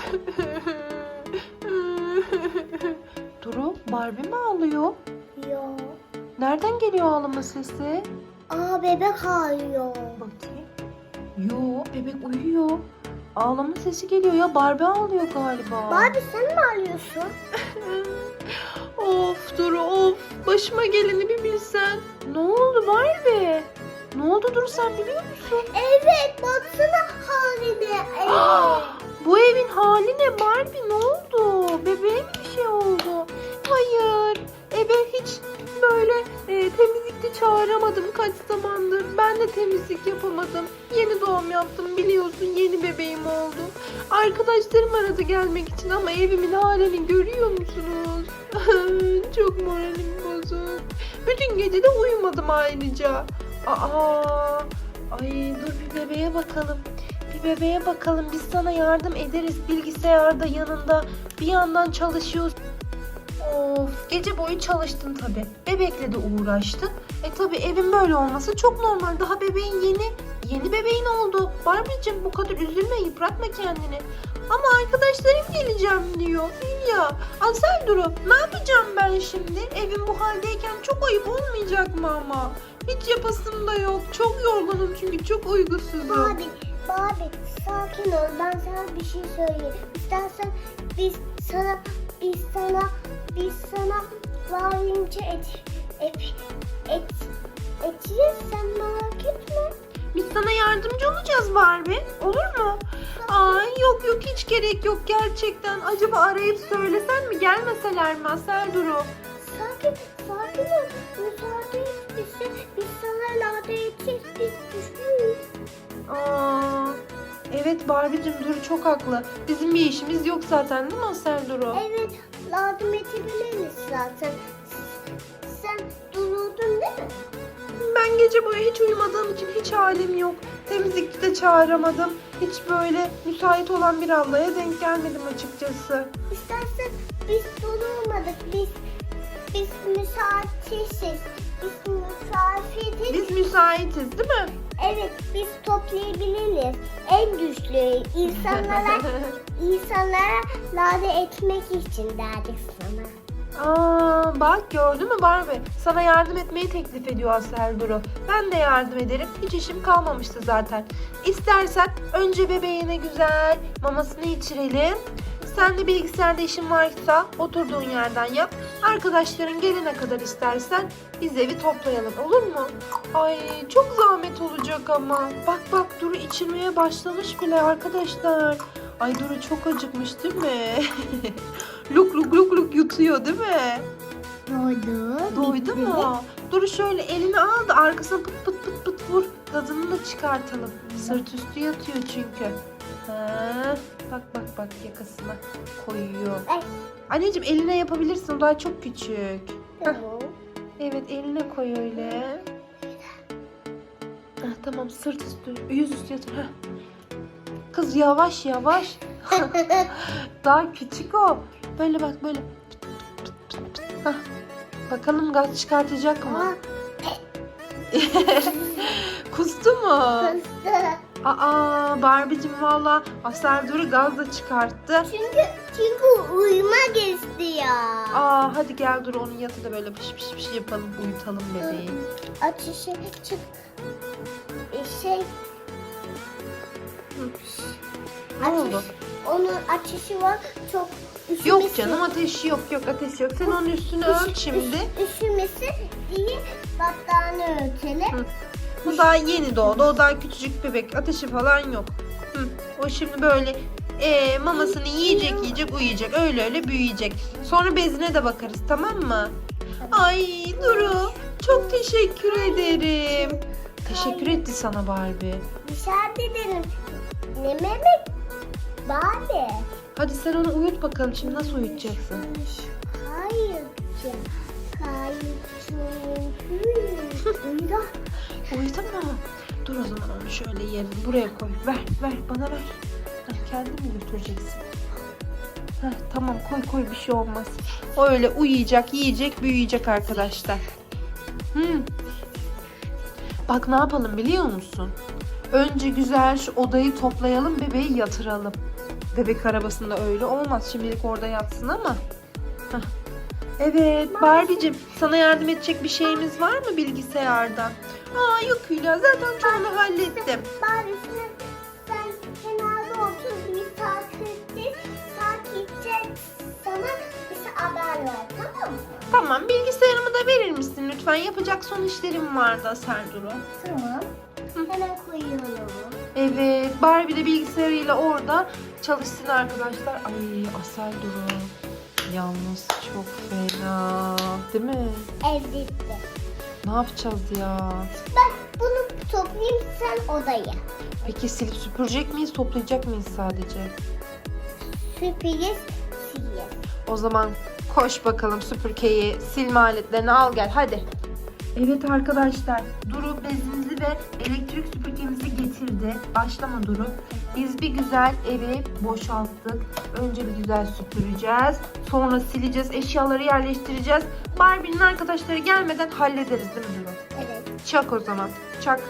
Duru, Barbie mi ağlıyor? Yo. Nereden geliyor ağlama sesi? Aa bebek ağlıyor. Bakayım. Yo, bebek uyuyor. Ağlama sesi geliyor ya. Barbie ağlıyor galiba. Barbie sen mi ağlıyorsun? of Duru of. Başıma geleni bir bilsen. Ne oldu Barbie? Ne oldu Duru sen biliyor musun? Evet baksana haline. Bu evin hali ne Barbie ne oldu? Bebeğe mi bir şey oldu? Hayır. Eve hiç böyle e, temizlikte çağıramadım kaç zamandır. Ben de temizlik yapamadım. Yeni doğum yaptım biliyorsun yeni bebeğim oldu. Arkadaşlarım aradı gelmek için ama evimin halini görüyor musunuz? Çok moralim bozuk. Bütün gece de uyumadım ayrıca. Aa, ay dur bir bebeğe bakalım. Bir bebeğe bakalım biz sana yardım ederiz bilgisayarda yanında bir yandan çalışıyoruz. Of gece boyu çalıştın tabi. Bebekle de uğraştın. E tabi evin böyle olması çok normal. Daha bebeğin yeni yeni bebeğin oldu. Barbie'cim bu kadar üzülme yıpratma kendini. Ama arkadaşlarım geleceğim diyor. Ya Asel Duru ne yapacağım ben şimdi? Evin bu haldeyken çok ayıp olmayacak mı ama? Hiç yapasım da yok. Çok yorgunum çünkü çok uykusuzum. Barbie, Barbie sakin ol. Ben sana bir şey söyleyeyim. İstersen biz sana biz sana biz sana varince et et et edeceğiz sen merak etme. Biz sana yardımcı olacağız Barbie. Olur mu? Ay yok yok hiç gerek yok gerçekten. Acaba arayıp söylesen mi? Gelmeseler mi Asel Duru? Sakin sakin ol. Müsaade et bize. Biz sana lade edeceğiz. Biz düşünürüz. Aa, evet Barbie'cim Duru çok haklı. Bizim bir işimiz yok zaten değil mi Asel Duru? Evet yardım edebiliriz zaten. Sen dururdun değil mi? Ben gece boyu hiç uyumadığım için hiç halim yok. Temizlikçi de çağıramadım. Hiç böyle müsait olan bir ablaya denk gelmedim açıkçası. İstersen biz durmadık. Biz biz müsaitiz. Biz müsaitiz. Biz müsaitiz değil mi? Evet biz toplayabiliriz. En güçlü insanlara insanlara lade etmek için derdik sana. Aa, bak gördün mü Barbie? Sana yardım etmeyi teklif ediyor Asel Duru. Ben de yardım ederim. Hiç işim kalmamıştı zaten. İstersen önce bebeğine güzel mamasını içirelim. Sen de bilgisayarda işin varsa oturduğun yerden yap. Arkadaşların gelene kadar istersen biz evi toplayalım olur mu? Ay çok zahmet olacak ama. Bak bak Duru içirmeye başlamış bile arkadaşlar. Ay Duru çok acıkmış değil mi? luk luk luk luk yutuyor değil mi? Doydu. Doydu mu? Dur şöyle elini al da arkasına pıt pıt pıt pıt vur. Tadını da çıkartalım. Sırt üstü yatıyor çünkü. Ha, bak bak bak yakasına koyuyor. Ay. Anneciğim eline yapabilirsin o daha çok küçük. Tamam. Evet eline koy öyle. Heh, tamam sırt üstü, yüz üstü yatır. Heh. Kız yavaş yavaş. Daha küçük o. Böyle bak böyle. Bakalım gaz çıkartacak mı? Kustu mu? kızdı. Aa Barbie'cim valla Asel Duru gaz da çıkarttı. Çünkü çünkü uyumak istiyor. Aa hadi gel dur onun yatı da böyle piş piş piş yapalım uyutalım bebeği. Ateşe çık. Şey Ne oldu? Onun ateşi var. Çok üşümesi. Yok canım ateşi yok yok ateşi yok. Sen onun üstünü ört şimdi. Üşümesi diye battaniye örtelim. Hı. Bu daha yeni doğdu. O daha küçücük bebek. Ateşi falan yok. Hı. O şimdi böyle ee, mamasını yiyecek yiyecek uyuyacak. Öyle öyle büyüyecek. Sonra bezine de bakarız tamam mı? Ay Duru çok teşekkür ederim. Teşekkür etti sana Barbie. Dışarıda edelim. Ne Mehmet? Bari. Hadi sen onu uyut bakalım. Şimdi nasıl uyutacaksın? Hayır. canım. Uyuda. Uyudun mu? Dur o zaman onu şöyle yerine buraya koy. Ver ver bana ver. Heh, kendin mi götüreceksin? Heh, tamam koy koy bir şey olmaz. O öyle uyuyacak, yiyecek, büyüyecek arkadaşlar. Hmm. Bak ne yapalım biliyor musun? Önce güzel şu odayı toplayalım, bebeği yatıralım. Bebek arabasında öyle olmaz. Şimdilik orada yatsın ama. Hah. Evet Barbie'cim sana yardım edecek bir şeyimiz var mı bilgisayarda? Aa yok Hülya zaten çoğunu hallettim. Bari sen, kenarda otur takipçi, takipçi sana bize haber ver tamam mı? Tamam bilgisayarımı da verir misin lütfen? Yapacak son işlerim var da Serduru. Tamam. Hemen koyuyorum. Evet Barbie de bilgisayarıyla orada çalışsın arkadaşlar. Ay Asel Duru. Yalnız çok fena. Değil mi? Evlilikte. Ne yapacağız ya? Ben bunu toplayayım sen odaya. Peki silip süpürecek miyiz, toplayacak mıyız sadece? Sürpriz siyah. O zaman koş bakalım süpürgeyi, silme aletlerini al gel hadi. Evet arkadaşlar, Duru bezimizi ve elektrik süpürgemizi getirdi. Başlama Duru. Biz bir güzel evi boşalttık. Önce bir güzel süpüreceğiz. Sonra sileceğiz, eşyaları yerleştireceğiz. Barbie'nin arkadaşları gelmeden hallederiz değil mi Duru? Evet. Çak o zaman. Çak.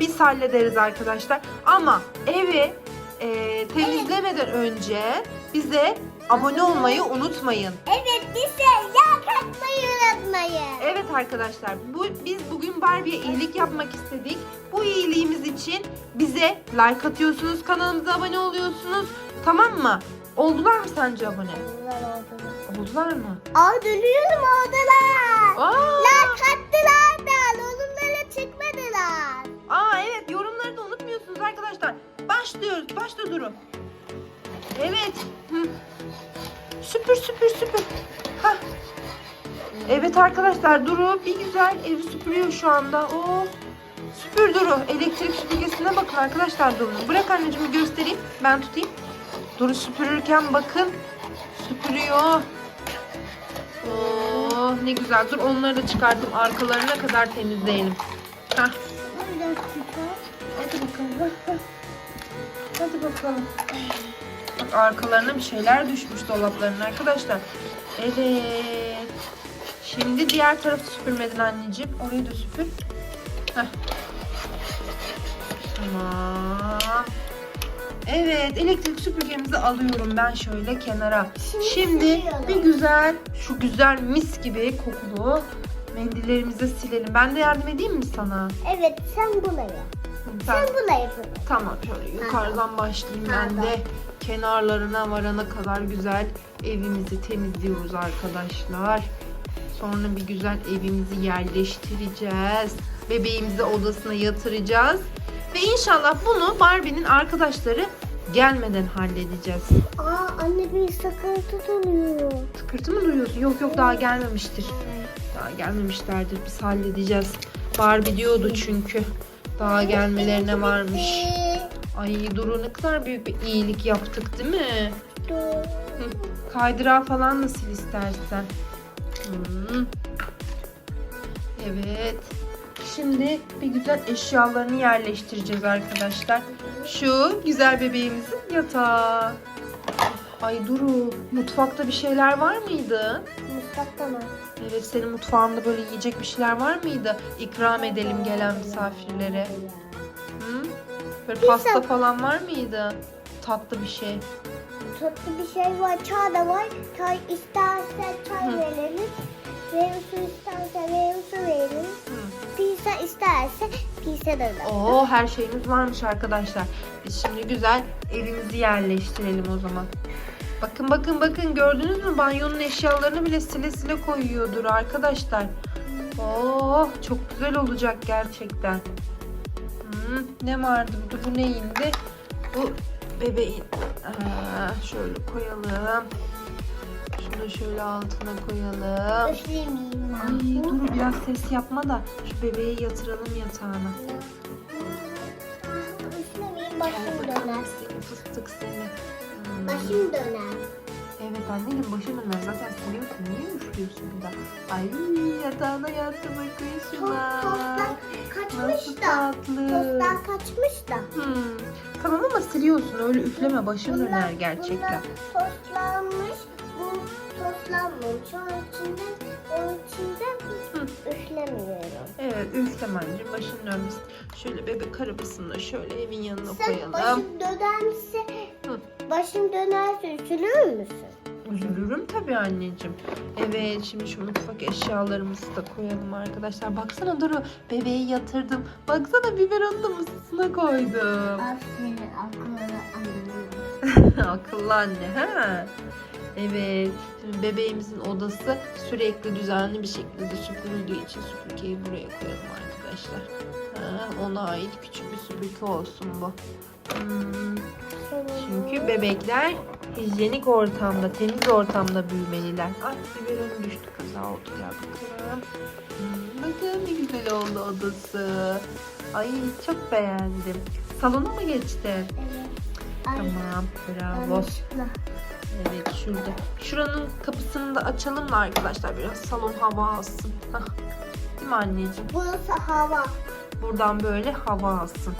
Biz hallederiz arkadaşlar. Ama evi e, temizlemeden önce bize abone olmayı unutmayın. Evet bize yağ katmayı unutmayın. Evet arkadaşlar bu biz bugün Barbie'ye iyilik yapmak istedik. Bu iyiliğimiz için bize like atıyorsunuz, kanalımıza abone oluyorsunuz. Tamam mı? Oldular mı sence abone? Oldular mı? Aa dönüyorum oradalar. Aa, La kattılar da oğlumlara çıkmadılar. aa evet yorumları da unutmuyorsunuz arkadaşlar. Başlıyoruz. Başla Duru. Evet. Hı. Süpür süpür süpür. Hah. Evet arkadaşlar Duru bir güzel evi süpürüyor şu anda. Oo. Süpür Duru. Elektrik süpürgesine bakın arkadaşlar Duru'nun. Bırak anneciğim göstereyim. Ben tutayım. Duru süpürürken bakın. Süpürüyor. Oo, ne güzel. Dur onları da çıkartayım. Arkalarına kadar temizleyelim. Hah. Hadi bakalım. Hadi bakalım. Bak arkalarına bir şeyler düşmüş dolapların arkadaşlar. Evet. Şimdi diğer tarafı süpürmedin anneciğim. Orayı da süpür. Heh. Tamam. Evet elektrik süpürgemizi alıyorum ben şöyle kenara. Şimdi Şimdi bir güzel şu güzel mis gibi kokulu mendillerimizi silelim. Ben de yardım edeyim mi sana? Evet sen Sen Sen buraya fırla. Tamam şöyle yukarıdan başlayayım ben de. Kenarlarına varana kadar güzel evimizi temizliyoruz arkadaşlar. Sonra bir güzel evimizi yerleştireceğiz. Bebeğimizi odasına yatıracağız. Ve inşallah bunu Barbie'nin arkadaşları gelmeden halledeceğiz. Aa anne bir sakıntı oluyor. Tıkırtı mı duyuyorsun? Yok yok daha gelmemiştir. Daha gelmemişlerdir. Biz halledeceğiz. Barbie diyordu çünkü. Daha gelmelerine varmış. Ay Duru ne kadar büyük bir iyilik yaptık değil mi? Hı, Kaydırağı falan da sil istersen. Hı. Evet. Şimdi bir güzel eşyalarını yerleştireceğiz arkadaşlar. Şu güzel bebeğimizin yatağı. Ay Duru, mutfakta bir şeyler var mıydı? Mutfakta mı? Evet, senin mutfağında böyle yiyecek bir şeyler var mıydı? İkram edelim gelen misafirlere. Hı? Böyle pasta falan var mıydı? Tatlı bir şey. Tatlı bir şey var. Çay da var. Çay isterse çay Hı. veririz. Meyve suyu isterse meyve suyu. Hı. Pizza isterse pizza da veririz. Oo her şeyimiz varmış arkadaşlar. Biz şimdi güzel evimizi yerleştirelim o zaman. Bakın bakın bakın gördünüz mü banyonun eşyalarını bile sile sile koyuyordur arkadaşlar. Oo çok güzel olacak gerçekten. Hmm, ne vardı bu? Bu neyindi? Bu bebeğin. Aa, şöyle koyalım. Şunu şöyle altına koyalım. Ay dur biraz ses yapma da şu bebeği yatıralım yatağına. Döner. Seni fıstık seni. Başım döner. Evet anneciğim başım döner. Zaten siliyorsun. Niye üflüyorsun bir daha? Ay yatağına yattı bakın şuna. tostlar kaçmış Nasıl da. tatlı. Tostlar kaçmış da. Hmm. Tamam ama siliyorsun. Öyle üfleme. Başım Bunlar- döner gerçekten. Bunlar tostlanmış. Bu tostlanmamış. Onun içinde, onun içinde üflemiyorum. Evet üfleme anneciğim. Başın dönmesin. Şöyle bebek arabasını şöyle evin yanına Sen koyalım. başım dönerse Hı. Başım dönerse üzülür müsün? Üzülürüm tabii anneciğim. Evet şimdi şu mutfak eşyalarımızı da koyalım arkadaşlar. Baksana Duru bebeği yatırdım. Baksana biberonun da mısısına koydum. Aferin akıllı anne. Akıllı anne ha. Evet. Şimdi bebeğimizin odası sürekli düzenli bir şekilde süpürüldüğü için süpürgeyi buraya koyalım arkadaşlar. Ha, ona ait küçük bir süpürge olsun bu. Hmm, çünkü bebekler hijyenik ortamda, temiz ortamda büyümeliler. Ay biberonum düştü kaza oldu ya bakın ne güzel oldu odası. Ay çok beğendim. Salona mı geçtin? Evet. Tamam bravo. Evet şurada. Şuranın kapısını da açalım da arkadaşlar biraz salon hava alsın. Hah. Değil mi anneciğim? Burası hava. Buradan böyle hava alsın.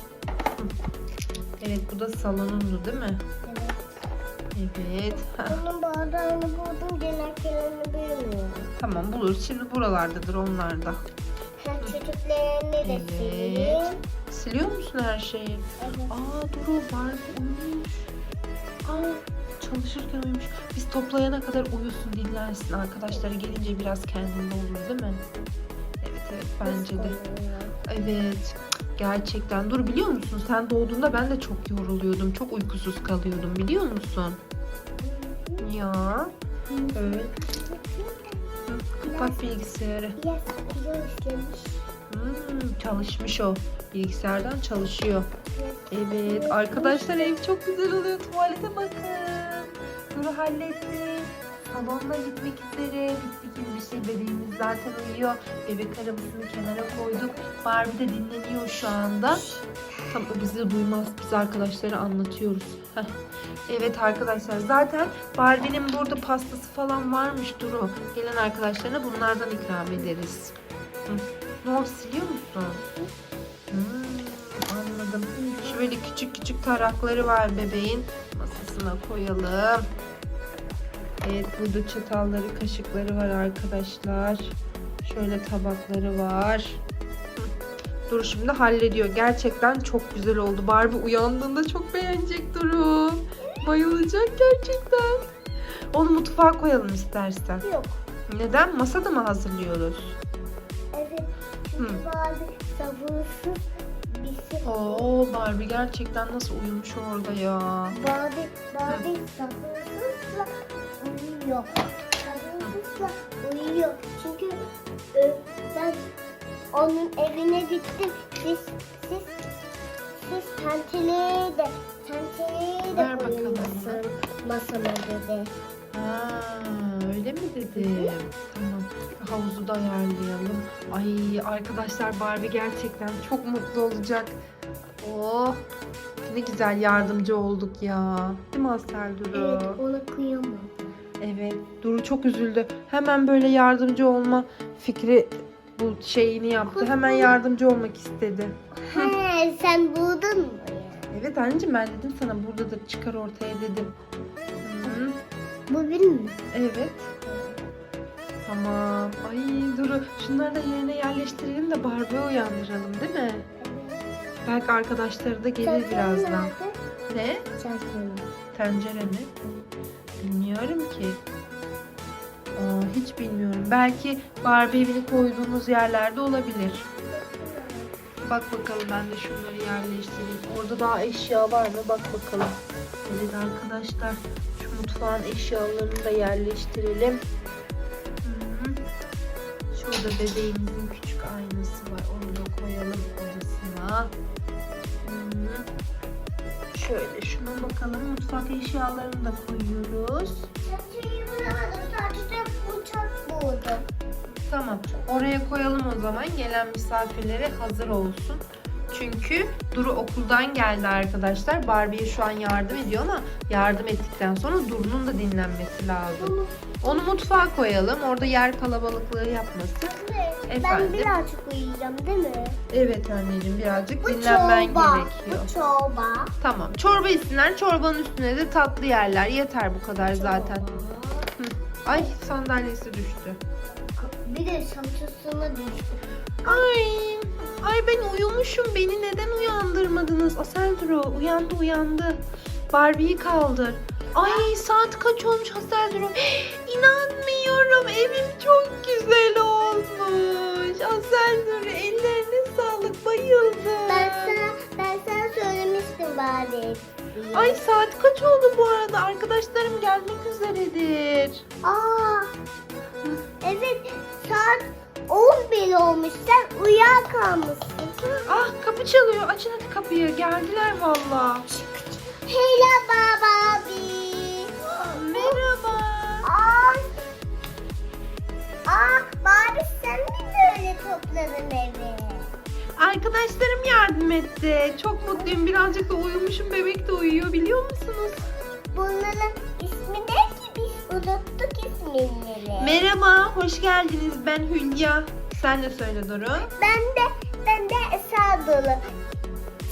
Evet bu da salonundu değil mi? Evet. Evet. Hah. Bunun bardağını buldum. Genelkelerini bilmiyorum. Tamam buluruz. Şimdi buralardadır onlar da. Ha, çocuklarını da Evet. sileyim. Siliyor musun her şeyi? Evet. Aa Duru Barbie uyumuş. Aa çalışırken uyumuş. Biz toplayana kadar uyusun dinlensin. Arkadaşları gelince biraz kendinde olur değil mi? Evet bence de. Evet. Gerçekten. Dur biliyor musun? Sen doğduğunda ben de çok yoruluyordum. Çok uykusuz kalıyordum biliyor musun? Ya. Evet. Kapat bilgisayarı. Hmm, çalışmış o. Bilgisayardan çalışıyor. Evet arkadaşlar ev çok güzel oluyor. Tuvalete bakın. Duru halletti. Salonda gitmek üzere. Bitti gibi bir şey. Bebeğimiz zaten uyuyor. Bebek arabasını kenara koyduk. Barbie de dinleniyor şu anda. Tam o bizi duymaz. Biz arkadaşlara anlatıyoruz. Evet arkadaşlar zaten Barbie'nin burada pastası falan varmış Duru. Gelen arkadaşlarına bunlardan ikram ederiz. Hı. Ne oldu siliyor musun? Anladım. Şöyle küçük küçük tarakları var bebeğin. Masasına koyalım. Evet burada çatalları, kaşıkları var arkadaşlar. Şöyle tabakları var. Duru şimdi hallediyor. Gerçekten çok güzel oldu. Barbie uyandığında çok beğenecek Duru. Bayılacak gerçekten. Onu mutfağa koyalım istersen. Yok. Neden? Masada mı hazırlıyoruz? Evet. Çünkü bazı sabırsız bir şey. Oo Barbie gerçekten nasıl uyumuş orada ya. Bazı, bazı sabırsızla uyuyor. Uyuyor. Çünkü e, ben onun evine gittim. Siz, siz, siz tenteleri de, tenteleri de Ver bakalım masama dedi. Ha, öyle mi dedim? Tamam. Havuzu da ayarlayalım. Ay arkadaşlar Barbie gerçekten çok mutlu olacak. Oh ne güzel yardımcı olduk ya. Değil mi Asel Duru? Evet, ona kıyamam. Evet. Duru çok üzüldü. Hemen böyle yardımcı olma fikri bu şeyini yaptı. Hemen yardımcı olmak istedi. He, sen buldun mu? Evet anneciğim ben dedim sana burada da çıkar ortaya dedim. Hı. Bu benim mi? Evet. Tamam. Ay Duru şunları da yerine yerleştirelim de Barbie'yi uyandıralım değil mi? Belki arkadaşları da gelir Çantam birazdan. nerede? Ne? Çantam. Tencere mi? Bilmiyorum ki. Aa, hiç bilmiyorum. Belki Barbie evini koyduğumuz yerlerde olabilir. Bak bakalım ben de şunları yerleştireyim. Orada daha eşya var mı? Bak bakalım. Evet arkadaşlar şu mutfağın eşyalarını da yerleştirelim. Şurada bebeğimizin küçük aynası var. Onu da koyalım odasına. Şöyle şuna bakalım. Mutfak eşyalarını da koyuyoruz. Çantayı bulamadım. Sadece uçak buldum. Tamam. Oraya koyalım o zaman. Gelen misafirlere hazır olsun. Çünkü Duru okuldan geldi arkadaşlar. Barbie'ye şu an yardım ediyor ama yardım ettikten sonra Duru'nun da dinlenmesi lazım. Onu mutfağa koyalım. Orada yer kalabalıklığı yapmasın. Ben Efendim? birazcık uyuyacağım değil mi? Evet anneciğim birazcık Bu dinlenmen çorba. gerekiyor. Bu çorba. Tamam. Çorba içsinler. Çorbanın üstüne de tatlı yerler. Yeter bu kadar zaten. Ay sandalyesi düştü. Bir de salçasına düştü. Ay, ay ben uyumuşum. Beni neden uyandırmadınız? Asel Duru uyandı uyandı. Barbie'yi kaldır. Ay saat kaç olmuş Asel Duru? İnanmıyorum evim çok güzel olmuş. Asel Duru ellerine sağlık bayıldım. Ben sana, ben sana söylemiştim bari. Ay saat kaç oldu bu arada? Arkadaşlarım gelmek üzeredir. Aa, evet saat 11 olmuş. Sen uyuyakalmışsın. Ah kapı çalıyor. Açın hadi kapıyı. Geldiler valla. Hello baba böyle topladın evi? Arkadaşlarım yardım etti. Çok mutluyum. Birazcık da uyumuşum. Bebek de uyuyor biliyor musunuz? Bunların ismi ne ki biz unuttuk isimleri. Merhaba, hoş geldiniz. Ben Hülya. Sen de söyle Duru. ben de ben de Esra Dolu.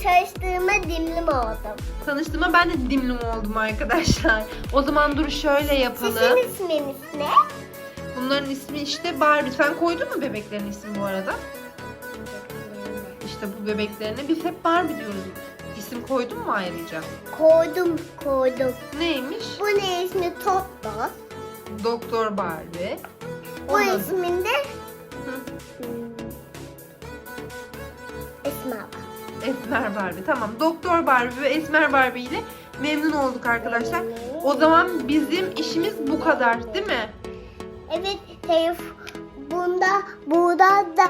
Çalıştığıma dimlim oldum. Tanıştığıma ben de dimlim oldum arkadaşlar. O zaman Duru şöyle yapalım. Sizin isminiz ne? Bunların ismi işte Barbie. Sen koydun mu bebeklerin ismi bu arada? İşte bu bebeklerine biz hep Barbie diyoruz. İsim koydun mu ayrıca? Koydum koydum. Neymiş? Bu ne ismi Totto. Doktor Barbie. Bu Onun adı- ismin de Hı, hmm, Esma. Esmer Barbie. Tamam. Doktor Barbie ve Esmer Barbie ile memnun olduk arkadaşlar. O zaman bizim işimiz bu kadar değil mi? Evet telef bunda burada da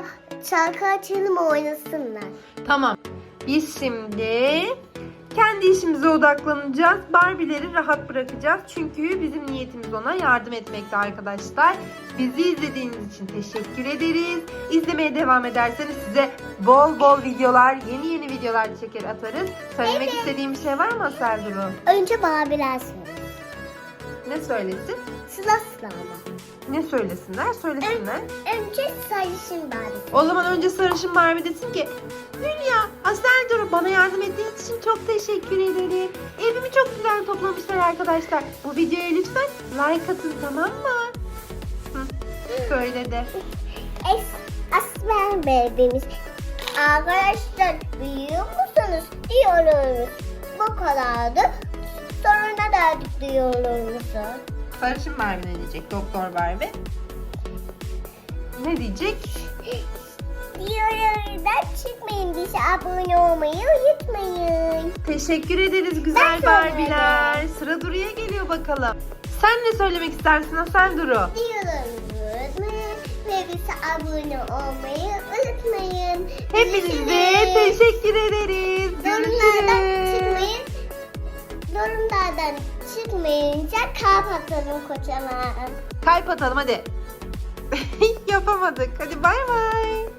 şarkı açalım oynasınlar. Tamam. Biz şimdi kendi işimize odaklanacağız. Barbie'leri rahat bırakacağız. Çünkü bizim niyetimiz ona yardım etmekte arkadaşlar. Bizi izlediğiniz için teşekkür ederiz. İzlemeye devam ederseniz size bol bol videolar, yeni yeni videolar çeker atarız. Söylemek Evet. istediğim bir şey var mı Serduru? Önce söylesin. Ne söylesin? Ama. Ne söylesinler? Söylesinler. Önce sarışın Barbie. O zaman önce sarışın Barbie desin ki Hülya, Asel Duru bana yardım ettiğiniz için çok teşekkür ederim. Evimi çok güzel toplamışlar arkadaşlar. Bu videoya lütfen like atın tamam mı? Hı, söyledi. Es Asmer bebeğimiz. Arkadaşlar biliyor musunuz? Diyoruz. Bu kadardı. Derdik diyoruz. Sarışın Barbie ne diyecek Doktor Barbie? Ne diyecek? Diyorlardan çıkmayın bize abone olmayı unutmayın. Teşekkür ederiz güzel Ben Barbie'ler. Sıra Duru'ya geliyor bakalım. Sen ne söylemek istersin Asel Duru? Diyorlarını unutmayın ve bize abone olmayı unutmayın. Hepinize Görüşürüz. teşekkür ederiz. Yorumlardan Görüşürüz. çıkmayın. Yorumlardan çıkmayınca kalp atalım kocaman. Kalp atalım hadi. Yapamadık. Hadi bay bay.